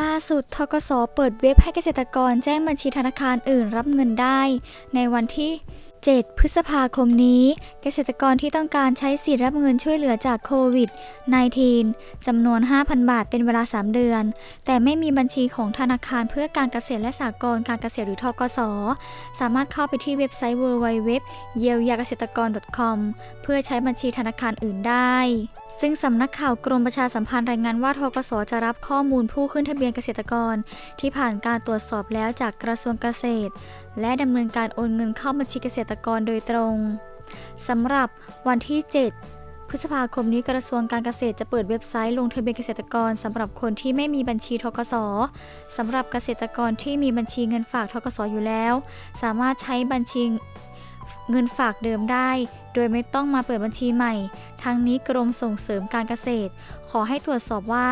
ล่าสุดทกสเปิดเว็บให้เกษตรกรแจ้งบัญชีธนาคารอื่นรับเงินได้ ในวันที่ 7 พฤษภาคมนี้ เกษตรกรที่ต้องการใช้สิทธิ์รับเงินช่วยเหลือจากโควิด -19 จำนวน 5,000 บาทเป็นเวลา 3 เดือน แต่ไม่มีบัญชีของธนาคารเพื่อการเกษตรและสหกรณ์การเกษตรหรือทกส สามารถเข้าไปที่เว็บไซต์ www เยียวยาเกษตรกร .com เพื่อใช้บัญชีธนาคารอื่นได้ ซึ่งสำนักข่าวกรมประชาสัมพันธ์รายงานว่าทกสจะรับข้อมูลผู้ขึ้นทะเบียนเกษตรกร ที่ผ่านการตรวจสอบแล้วจากกระทรวงเกษตร และดำเนินการโอนเงินเข้าบัญชีเกษตรกรโดยตรงสำหรับวันที่ 7 พฤษภาคมนี้กระทรวงการเกษตรจะเปิดเว็บไซต์ลงทะเบียนเกษตรกรสำหรับคนที่ไม่มีบัญชีทกสสำหรับเกษตรกรที่มีบัญชีเงินฝากทกสอยู่แล้ว สามารถใช้บัญชี เงินฝากเดิมได้ โดยไม่ต้องมาเปิดบัญชีใหม่ทั้งนี้กรมส่งเสริมการเกษตร ขอให้ตรวจสอบว่า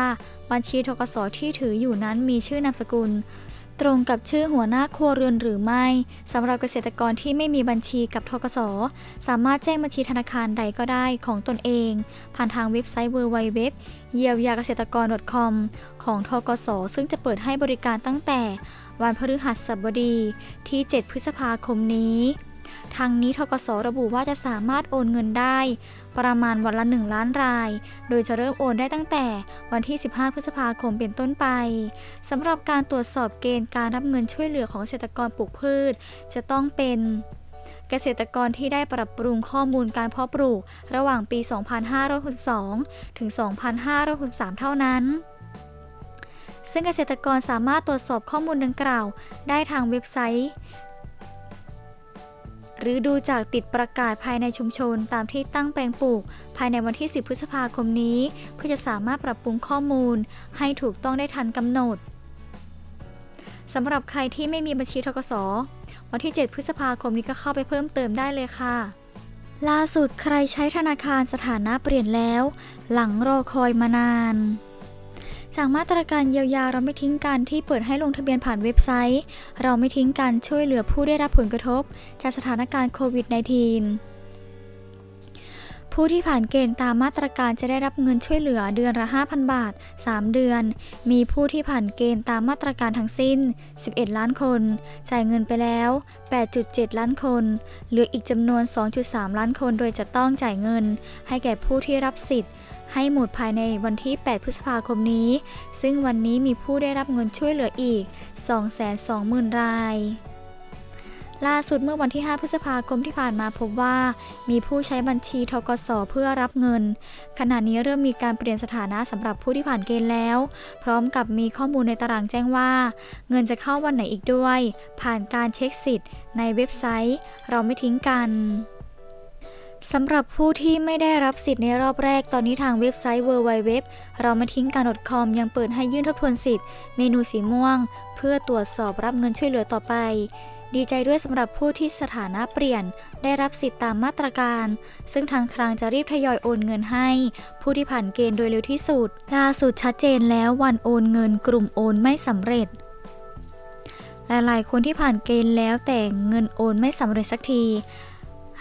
บัญชีทกสที่ถืออยู่นั้นมีชื่อนามสกุล ตรงกับชื่อหัวหน้าครัวเรือนหรือไม่สำหรับเกษตรกรที่ไม่มีบัญชีกับทกส สามารถแจ้งบัญชีธนาคารใดก็ได้ของตนเอง ผ่านทางเว็บไซต์ www เยียวยาเกษตรกร .com ของทกส ซึ่งจะเปิดให้บริการตั้งแต่วันพฤหัสบดีที่ 7 พฤษภาคมนี้ ทางนี้ทกสระบุว่าจะสามารถโอนเงินได้ ประมาณวันละ 1 ล้านราย โดยจะเริ่มโอนได้ตั้งแต่วันที่ 15 พฤษภาคมเป็นต้นไปสำหรับการตรวจสอบเกณฑ์การรับเงินช่วยเหลือของเกษตรกรปลูกพืช จะต้องเป็นเกษตรกรที่ได้ปรับปรุงข้อมูลการเพาะปลูก ระหว่างปี 2562 ถึง 2563 เท่านั้นซึ่งเกษตรกรสามารถตรวจสอบข้อมูลดังกล่าว ได้ทางเว็บไซต์ หรือดูจากติดประกาศภายในชุมชน ตามที่ตั้งแปลงปลูก ภายในวันที่ 10 พฤษภาคมนี้ เพื่อจะสามารถปรับปรุงข้อมูล ให้ถูกต้องได้ทันกำหนดสำหรับใครที่ไม่มีบัญชีทกสวันที่ 7 พฤษภาคมนี้ก็เข้าไปเพิ่มเติมได้เลยค่ะ ล่าสุดใครใช้ธนาคารสถานะเปลี่ยนแล้ว หลังรอคอยมานาน จากมาตรการเยียวยาเราไม่ทิ้งกันที่เปิดให้ลงทะเบียนผ่านเว็บไซต์ เราไม่ทิ้งกันช่วยเหลือผู้ได้รับผลกระทบจากสถานการณ์โควิด -19 ผู้ที่ผ่านเกณฑ์ตามมาตรการจะได้รับเงินช่วยเหลือเดือนละ 5,000 บาท 3 เดือน มีผู้ที่ผ่านเกณฑ์ตามมาตรการทั้งสิ้น 11 ล้านคน จ่ายเงินไปแล้ว 8.7 ล้านคน เหลืออีกจำนวน 2.3 ล้านคน โดยจะต้องจ่ายเงิน ให้แก่ผู้ที่รับสิทธิ์ ให้หมดภายในวันที่ 8 พฤษภาคมนี้ ซึ่งวันนี้มีผู้ได้รับเงินช่วยเหลืออีก 220,000 ราย ล่าสุดเมื่อวันที่ 5 พฤษภาคมที่ผ่านมาพบว่า มีผู้ใช้บัญชีทกสเพื่อรับเงิน ขณะนี้เริ่มมีการเปลี่ยนสถานะสำหรับผู้ที่ผ่านเกณฑ์แล้ว พร้อมกับมีข้อมูลในตารางแจ้งว่า เงินจะเข้าวันไหนอีกด้วย ผ่านการเช็คสิทธิ์ ในเว็บไซต์ เราไม่ทิ้งกัน สำหรับผู้ที่ไม่ได้รับสิทธิ์ในรอบแรกตอนนี้ทางเว็บไซต์ www เราไม่ทิ้งกัน .com ยังเปิดให้ยื่นทบทวนสิทธิ์ เมนูสีม่วง เพื่อตรวจสอบรับเงินช่วยเหลือต่อไป ดีใจด้วยสำหรับผู้ที่สถานะเปลี่ยน ได้รับสิทธิ์ตามมาตรการ ซึ่งทางคลังจะรีบทยอยโอนเงินให้ ผู้ที่ผ่านเกณฑ์โดยเร็วที่สุดล่าสุดชัดเจนแล้ววันโอนเงินกลุ่มโอนไม่สำเร็จหลายๆคนที่ผ่านเกณฑ์แล้วแต่เงินโอนไม่สำเร็จสักที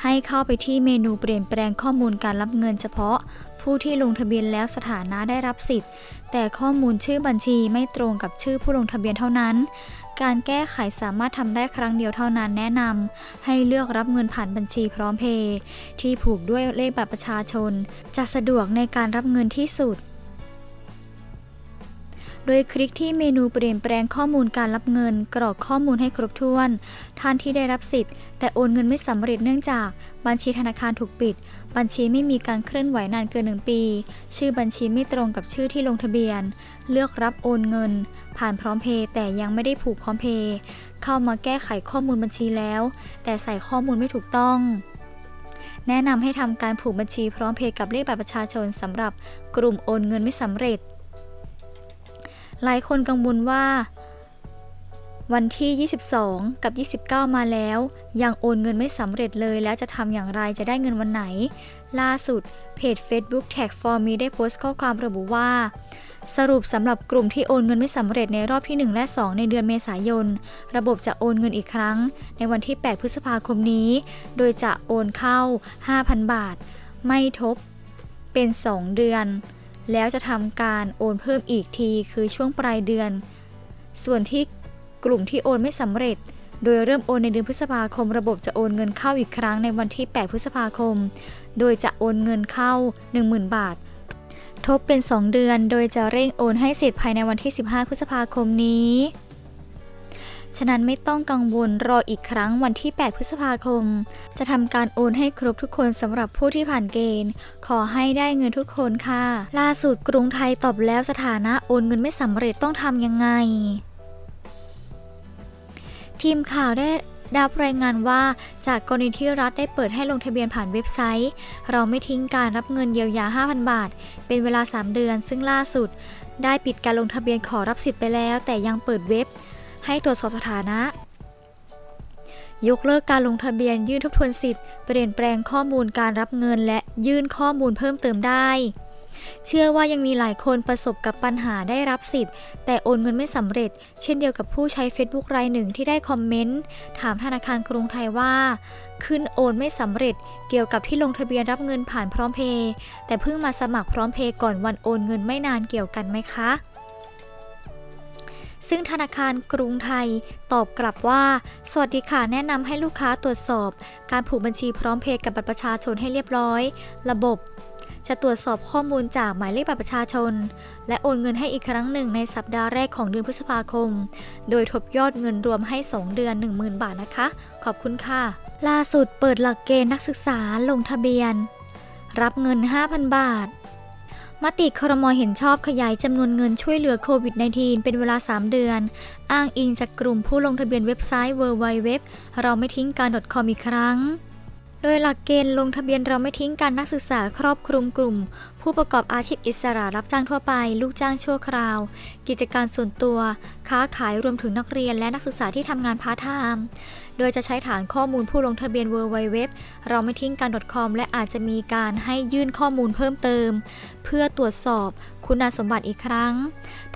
ให้เข้าไปที่เมนูเปลี่ยนแปลงข้อมูลการรับเงินเฉพาะ ผู้ที่ลงทะเบียนแล้วสถานะได้รับสิทธิ์ แต่ข้อมูลชื่อบัญชีไม่ตรงกับชื่อผู้ลงทะเบียนเท่านั้น การแก้ไขสามารถทำได้ครั้งเดียวเท่านั้นแนะนำให้เลือกรับเงินผ่านบัญชีพร้อมเพย์ที่ผูกด้วยเลขบัตรประชาชน จะสะดวกในการรับเงินที่สุด โดยคลิกที่เมนูเปลี่ยนแปลงข้อมูลการรับเงิน กรอกข้อมูลให้ครบถ้วน ท่านที่ได้รับสิทธิ์ แต่โอนเงินไม่สำเร็จเนื่องจาก บัญชีธนาคารถูกปิด บัญชีไม่มีการเคลื่อนไหวนานเกินหนึ่งปี ชื่อบัญชีไม่ตรงกับชื่อที่ลงทะเบียน เลือกรับโอนเงิน ผ่านพร้อมเพย์แต่ยังไม่ได้ผูกพร้อมเพย์เข้ามาแก้ไขข้อมูลบัญชีแล้ว แต่ใส่ข้อมูลไม่ถูกต้องแนะนำให้ทำการผูกบัญชีพร้อมเพย์กับเลขบัตรประชาชนสำหรับกลุ่มโอนเงินไม่สำเร็จ หลายคนกังวลว่า วันที่ 22 กับ 29 มาแล้ว ยังโอนเงินไม่สำเร็จเลยแล้วจะทำอย่างไรจะได้เงินวันไหน ล่าสุดเพจ Facebook Tag for Me ได้โพสต์ข้อความระบุว่าสรุปสำหรับกลุ่มที่โอนเงินไม่สำเร็จในรอบที่ 1 และ 2 ในเดือนเมษายน ระบบจะโอนเงินอีกครั้ง ในวันที่ 8 พฤษภาคมนี้ โดยจะโอนเข้า 5,000 บาท ไม่ทบ เป็น 2 เดือน แล้วจะทำการโอนเพิ่มอีกทีคือช่วงปลายเดือน ส่วนที่กลุ่มที่โอนไม่สำเร็จ โดยเริ่มโอนในเดือนพฤษภาคม ระบบจะโอนเงินเข้าอีกครั้งในวันที่ 8 พฤษภาคม โดยจะโอนเงินเข้า 10,000 บาท ทบเป็น 2 เดือน โดยจะเร่งโอนให้เสร็จภายในวันที่ 15 พฤษภาคมนี้ ฉะนั้นไม่ต้องกังวลรออีกครั้งวันที่ 8 พฤษภาคม จะทำการโอนให้ครบทุกคนสำหรับผู้ที่ผ่านเกณฑ์ ขอให้ได้เงินทุกคนค่ะ ล่าสุดกรุงไทยตอบแล้วสถานะโอนเงินไม่สำเร็จต้องทำยังไง ทีมข่าวได้รับรายงานว่าจากกรณีที่รัฐได้เปิดให้ลงทะเบียนผ่านเว็บไซต์ เราไม่ทิ้งการรับเงินเยียวยา 5,000 บาท เป็นเวลา 3 เดือน ซึ่งล่าสุด ได้ปิดการลงทะเบียนขอรับสิทธิ์ไปแล้ว แต่ยังเปิดเว็บ ให้ตรวจสอบสถานะ ยกเลิกการลงทะเบียนยื่นทบทวนสิทธิ์เปลี่ยนแปลงข้อมูลการรับเงิน และยื่นข้อมูลเพิ่มเติมได้ เชื่อว่ายังมีหลายคนประสบกับปัญหาได้รับสิทธิ์ แต่โอนเงินไม่สำเร็จ เช่นเดียวกับผู้ใช้ Facebook รายหนึ่งที่ได้คอมเมนต์ถามธนาคารกรุงไทยว่าขึ้นโอนไม่สำเร็จเกี่ยวกับที่ลงทะเบียนรับเงินผ่านพร้อมเพย์แต่เพิ่งมาสมัครพร้อมเพย์ก่อนวันโอนเงินไม่นานเกี่ยวกันไหมคะ ซึ่งธนาคารกรุงไทย ตอบกลับว่า สวัสดีค่ะแนะนำให้ลูกค้าตรวจสอบ การผูกบัญชีพร้อมเพย์กับบัตรประชาชนให้เรียบร้อย ระบบจะตรวจสอบข้อมูลจากหมายเลขบัตรประชาชน และโอนเงินให้อีกครั้งหนึ่งในสัปดาห์แรกของเดือนพฤษภาคม โดยทบยอดเงินรวมให้ 2 เดือน 10,000 บาทนะคะ ขอบคุณค่ะ ล่าสุดเปิดหลักเกณฑ์นักศึกษาลงทะเบียน รับเงิน 5,000 บาท มติครมเห็นชอบขยายจำนวนเงินช่วยเหลือโควิด -19 เป็นเวลา 3 เดือน อ้างอิงจากกลุ่มผู้ลงทะเบียนเว็บไซต์ www เราไม่ทิ้งการ .com อีกครั้ง โดยหลักเกณฑ์ลงทะเบียนเราไม่ทิ้งการนักศึกษาครอบคลุมกลุ่ม ผู้ประกอบอาชีพอิสระรับจ้างทั่วไป ลูกจ้างชั่วคราว กิจการส่วนตัว ค้าขายรวมถึงนักเรียนและนักศึกษาที่ทำงานพาร์ทไทม์โดยจะใช้ฐานข้อมูลผู้ลงทะเบียน www เราไม่ทิ้งการ .com และอาจจะมีการให้ยื่นข้อมูลเพิ่มเติม เพื่อตรวจสอบ คุณสมบัติอีกครั้ง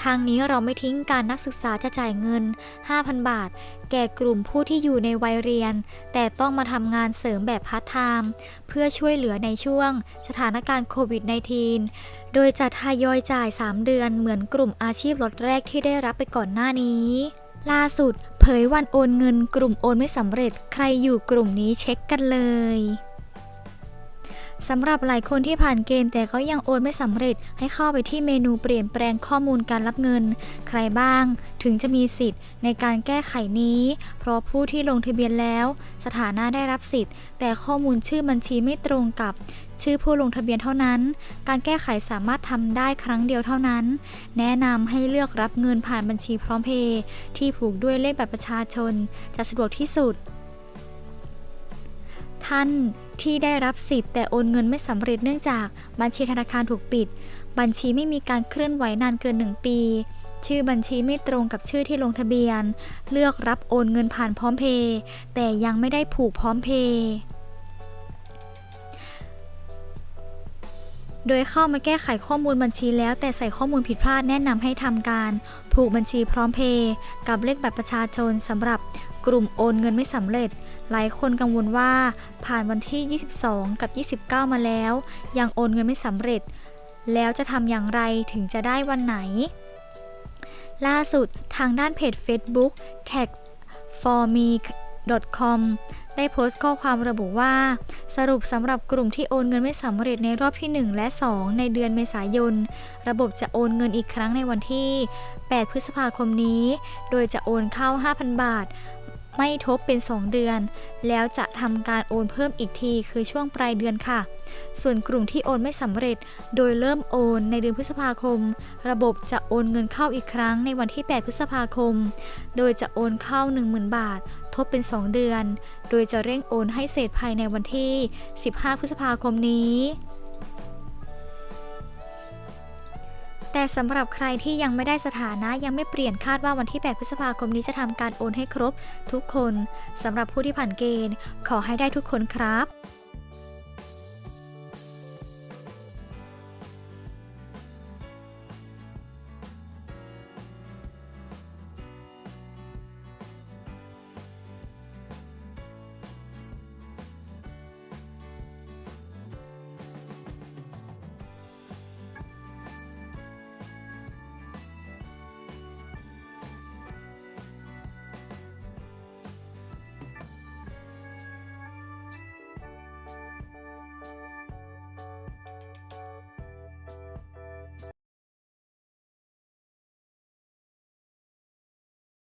ทางนี้เราไม่ทิ้งการนักศึกษาจะจ่ายเงิน 5,000 บาท แก่กลุ่มผู้ที่อยู่ในวัยเรียน แต่ต้องมาทำงานเสริมแบบพาร์ทไทม์เพื่อช่วยเหลือในช่วง สถานการณ์โควิด -19 โดยจะทยอยจ่าย 3 เดือนเหมือนกลุ่มอาชีพรถแรกที่ได้รับไปก่อนหน้านี้ล่าสุด เผยวันโอนเงินกลุ่มโอนไม่สำเร็จ ใครอยู่กลุ่มนี้เช็คกันเลย สำหรับหลายคนที่ผ่านเกณฑ์แต่ก็ยังโอนไม่สำเร็จ ให้เข้าไปที่เมนูเปลี่ยนแปลงข้อมูลการรับเงิน ใครบ้าง ถึงจะมีสิทธิ์ในการแก้ไขนี้ เพราะผู้ที่ลงทะเบียนแล้ว สถานะได้รับสิทธิ์ แต่ข้อมูลชื่อบัญชีไม่ตรงกับชื่อผู้ลงทะเบียนเท่านั้น การแก้ไขสามารถทำได้ครั้งเดียวเท่านั้น แนะนำให้เลือกรับเงินผ่านบัญชีพร้อมเพย์ที่ผูกด้วยเลขบัตรประชาชน จะสะดวกที่สุด ท่านที่ได้รับสิทธิ์แต่โอนเงินไม่สำเร็จเนื่องจากบัญชีธนาคารถูกปิด บัญชีไม่มีการเคลื่อนไหวนานเกิน 1 ปี ชื่อบัญชีไม่ตรงกับชื่อที่ลงทะเบียน เลือกรับโอนเงินผ่านพร้อมเพย์แต่ยังไม่ได้ผูกพร้อมเพย์โดยเข้ามาแก้ไขข้อมูลบัญชีแล้วแต่ใส่ข้อมูลผิดพลาดแนะนำให้ทำการ ผูกบัญชีพร้อมเพย์กับเลขบัตรประชาชนสำหรับ กลุ่มโอนเงินไม่สำเร็จ หลายคนกังวลว่า ผ่านวันที่ 22 กับ 29 มาแล้ว ยังโอนเงินไม่สำเร็จ แล้วจะทำอย่างไรถึงจะได้วันไหน ล่าสุดทางด้านเพจ Facebook tag for me com ได้โพสต์ข้อความระบุว่า สรุปสำหรับกลุ่มที่โอนเงินไม่สำเร็จในรอบที่ 1 และ 2 ในเดือนเมษายน ระบบจะโอนเงินอีกครั้งในวันที่ 8 พฤษภาคมนี้ โดยจะโอนเข้า 5,000 บาท ไม่ทบเป็น 2 เดือน แล้วจะทำการโอนเพิ่มอีกทีคือช่วงปลายเดือนค่ะ ส่วนกลุ่มที่โอนไม่สำเร็จ โดยเริ่มโอนในเดือนพฤษภาคม ระบบจะโอนเงินเข้าอีกครั้งในวันที่ 8 พฤษภาคม โดยจะโอนเข้า 10,000 บาท ทบเป็น 2 เดือน โดยจะเร่งโอนให้เสร็จภายในวันที่ 15 พฤษภาคมนี้ แต่สำหรับใครที่ยังไม่ได้สถานะยังไม่เปลี่ยนคาดว่าวันที่ 8 พฤษภาคมนี้จะทำการโอนให้ครบทุกคนสำหรับผู้ที่ผ่านเกณฑ์ ขอให้ได้ทุกคนครับ